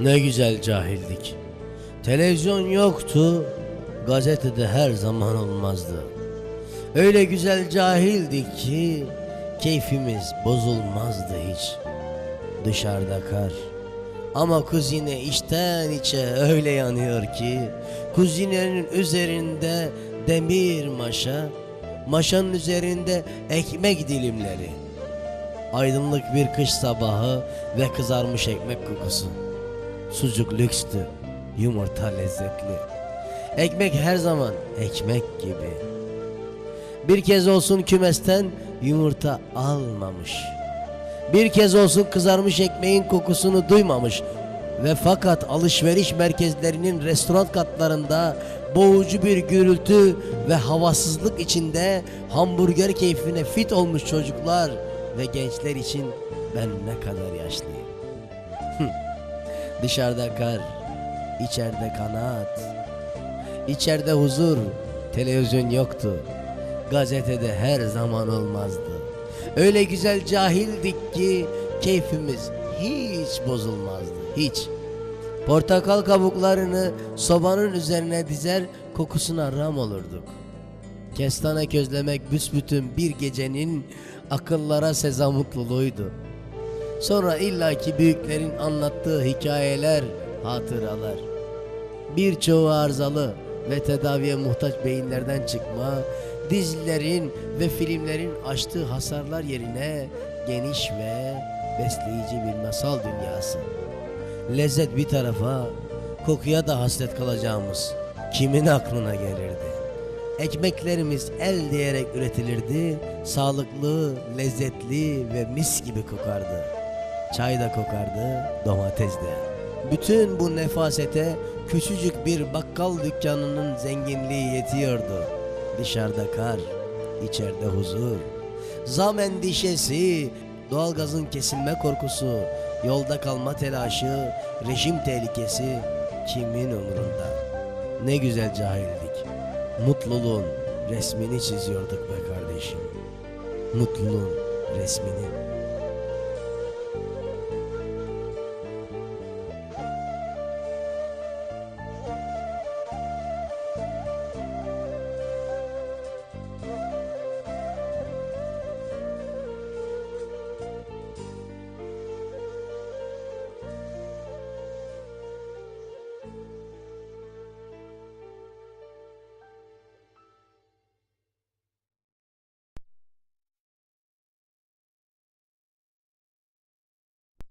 Ne güzel cahildik. Televizyon yoktu, gazetede her zaman olmazdı. Öyle güzel cahildik ki keyfimiz bozulmazdı hiç. Dışarıda kar. Ama kuzine içten içe öyle yanıyor ki kuzinenin üzerinde demir maşa, maşanın üzerinde ekmek dilimleri. Aydınlık bir kış sabahı ve kızarmış ekmek kokusu. Sucuk lükstü, yumurta lezzetli. Ekmek her zaman ekmek gibi. Bir kez olsun kümesten yumurta almamış. Bir kez olsun kızarmış ekmeğin kokusunu duymamış. Ve fakat alışveriş merkezlerinin restoran katlarında boğucu bir gürültü ve havasızlık içinde hamburger keyfine fit olmuş çocuklar ve gençler için ben ne kadar yaşlıyım. Dışarıda kar, içeride kanaat. İçeride huzur, televizyon yoktu. Gazetede her zaman olmazdı. Öyle güzel cahildik ki keyfimiz hiç bozulmazdı, hiç. Portakal kabuklarını sobanın üzerine dizer, kokusuna ram olurduk. Kestane közlemek büsbütün bir gecenin akıllara seza mutluluğuydu. Sonra illaki büyüklerin anlattığı hikayeler, hatıralar. Birçoğu arızalı ve tedaviye muhtaç beyinlerden çıkma, dizilerin ve filmlerin açtığı hasarlar yerine geniş ve besleyici bir masal dünyası. Lezzet bir tarafa, kokuya da hasret kalacağımız kimin aklına gelirdi? Ekmeklerimiz el diyerek üretilirdi, sağlıklı, lezzetli ve mis gibi kokardı. Çay da kokardı, domates de. Bütün bu nefasete küçücük bir bakkal dükkanının zenginliği yetiyordu. Dışarıda kar, içeride huzur. Zam endişesi, doğalgazın kesilme korkusu, yolda kalma telaşı, rejim tehlikesi kimin umurunda? Ne güzel cahildik. Mutluluğun resmini çiziyorduk be kardeşim. Mutluluğun resmini.